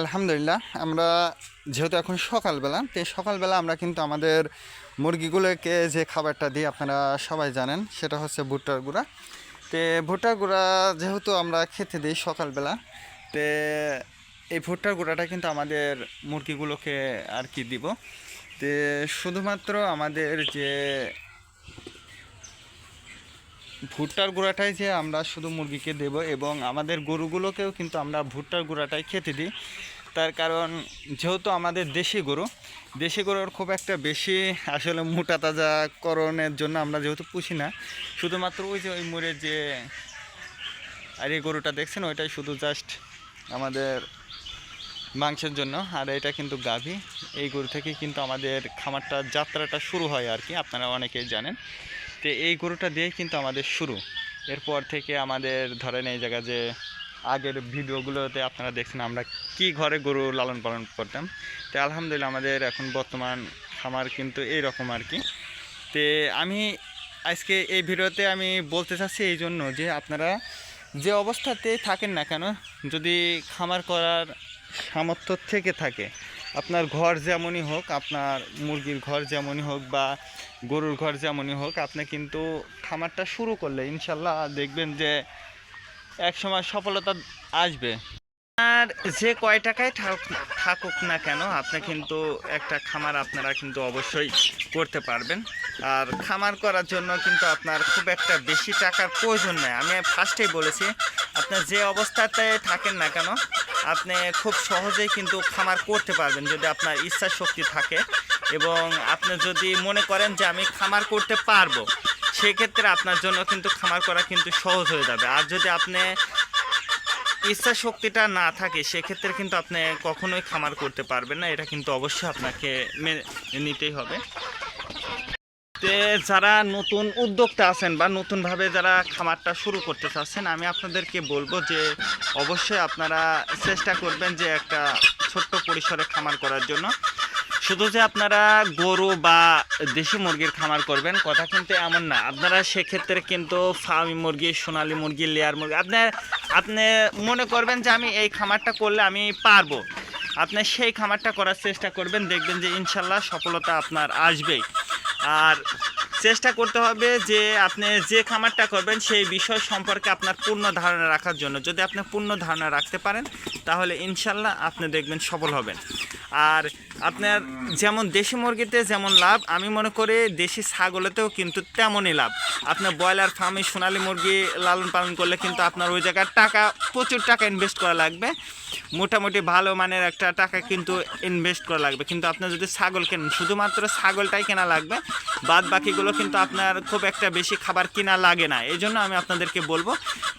আলহামদুলিল্লাহ, আমরা যেহেতু এখন সকালবেলা, তো সকালবেলা আমরা কিন্তু আমাদের মুরগিগুলোকে যে খাবারটা দিই আপনারা সবাই জানেন, সেটা হচ্ছে ভুট্টার গুঁড়া। তো ভুট্টার গুঁড়া যেহেতু আমরা খেতে দিই সকালবেলা, তো এই ভুট্টার গুঁড়াটা কিন্তু আমাদের মুরগিগুলোকে আর কি দিব। তো শুধুমাত্র আমাদের যে ভুট্টার গুঁড়াটাই যে আমরা শুধু মুরগিকে দেব এবং আমাদের গরুগুলোকেও কিন্তু আমরা ভুট্টার গুঁড়াটাই খেতে দিই। তার কারণ যেহেতু আমাদের দেশি গরু, দেশি গরুর খুব একটা বেশি আসলে মোটা তাজাকরণের জন্য আমরা যেহেতু পুষি না, শুধুমাত্র ওই যে ওই মুড়ের যে আর এই গরুটা দেখছেন, ওইটাই শুধু জাস্ট আমাদের মাংসের জন্য। আর এটা কিন্তু গাভী। এই গরু থেকে কিন্তু আমাদের খামারটা, যাত্রাটা শুরু হয় আর কি, আপনারা অনেকেই জানেন। তো এই গরুটা দিয়েই কিন্তু আমাদের শুরু। এরপর থেকে আমাদের ধরেন এই জায়গা যে আগের ভিডিওগুলোতে আপনারা দেখছেন আমরা কি ঘরে গরু লালন পালন করতাম। তো আলহামদুলিল্লাহ আমাদের এখন বর্তমান খামার কিন্তু এই রকম আর কি। তে আমি আজকে এই ভিডিওতে আমি বলতে চাচ্ছি এই জন্য যে আপনারা যে অবস্থাতে থাকেন না কেন, যদি খামার করার সামর্থ্য থেকে থাকে, আপনার ঘর যেমনই হোক, আপনার মুরগির ঘর যেমনই হোক বা গরুর ঘর যেমনই হোক, আপনি কিন্তু খামারটা শুরু করলে ইনশাল্লাহ দেখবেন যে এক সময় সফলতা আসবে। আর যে কয় টাকায় থাক- থাকুক না কেন, আপনি কিন্তু একটা খামার আপনারা কিন্তু অবশ্যই করতে পারবেন। আর খামার করার জন্য কিন্তু আপনার খুব একটা বেশি টাকার প্রয়োজন নেই। আমি ফার্স্টেই বলেছি আপনার যে অবস্থাতে থাকেন না কেন, আপনি খুব সহজেই কিন্তু খামার করতে পারবেন যদি আপনার ইচ্ছা শক্তি থাকে। এবং আপনি যদি মনে করেন যে আমি খামার করতে পারব সেক্ষেত্রে আপনার জন্য কিন্তু খামার করা কিন্তু সহজ হয়ে যাবে। আর যদি আপনি ইচ্ছা শক্তিটা না থাকে, সেক্ষেত্রে কিন্তু আপনি কখনোই খামার করতে পারবেন না। এটা কিন্তু অবশ্যই আপনাকে মেনে নিতেই হবে। যারা নতুন উদ্যোক্তা আছেন বা নতুনভাবে যারা খামারটা শুরু করতে চাচ্ছেন, আমি আপনাদেরকে বলব যে অবশ্যই আপনারা চেষ্টা করবেন যে একটা ছোট্ট পরিসরে খামার করার জন্য। শুধু যে আপনারা গরু বা দেশি মুরগির খামার করবেন, কথা কিন্তু এমন না। আপনারা সেক্ষেত্রে কিন্তু ফার্মি মুরগি, সোনালি মুরগি, লেয়ার মুরগি আপনার আপনি মনে করবেন যে আমি এই খামারটা করলে আমি পারব। আপনি সেই খামারটা করার চেষ্টা করবেন, দেখবেন যে ইনশাল্লাহ সফলতা আপনার আসবেই। আর চেষ্টা করতে হবে যে আপনি যে খামারটা করবেন, সেই বিষয় সম্পর্কে আপনার পূর্ণ ধারণা রাখার জন্য। যদি আপনি পূর্ণ ধারণা রাখতে পারেন, তাহলে ইনশাল্লাহ আপনি দেখবেন সফল হবেন। আর আপনার যেমন দেশি মুরগিতে যেমন লাভ, আমি মনে করি দেশি ছাগলেতেও কিন্তু তেমনই লাভ। আপনার ব্রয়লার ফার্মে সোনালী মুরগি লালন পালন করলে কিন্তু আপনার ওই জায়গায় টাকা, প্রচুর টাকা ইনভেস্ট করা লাগবে। মোটামুটি ভালো মানের একটা টাকা কিন্তু ইনভেস্ট করা লাগবে। কিন্তু আপনি যদি ছাগল কেনেন, শুধুমাত্র ছাগলটাই কেনা লাগবে বাদ বাকিগুলো কিন্তু আপনার খুব একটা বেশি খাবার কিনা লাগে না। এই জন্য আমি আপনাদেরকে বলব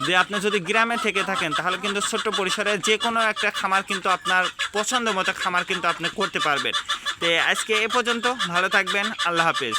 যে আপনি যদি গ্রামে থেকে থাকেন, তাহলে কিন্তু ছোট্ট পরিসরে যে কোনো একটা খামার কিন্তু আপনার পছন্দ মতো খামার কিন্তু আপনি করতে পারবেন। তো আজকে এ পর্যন্ত, ভালো থাকবেন, আল্লাহ হাফেজ।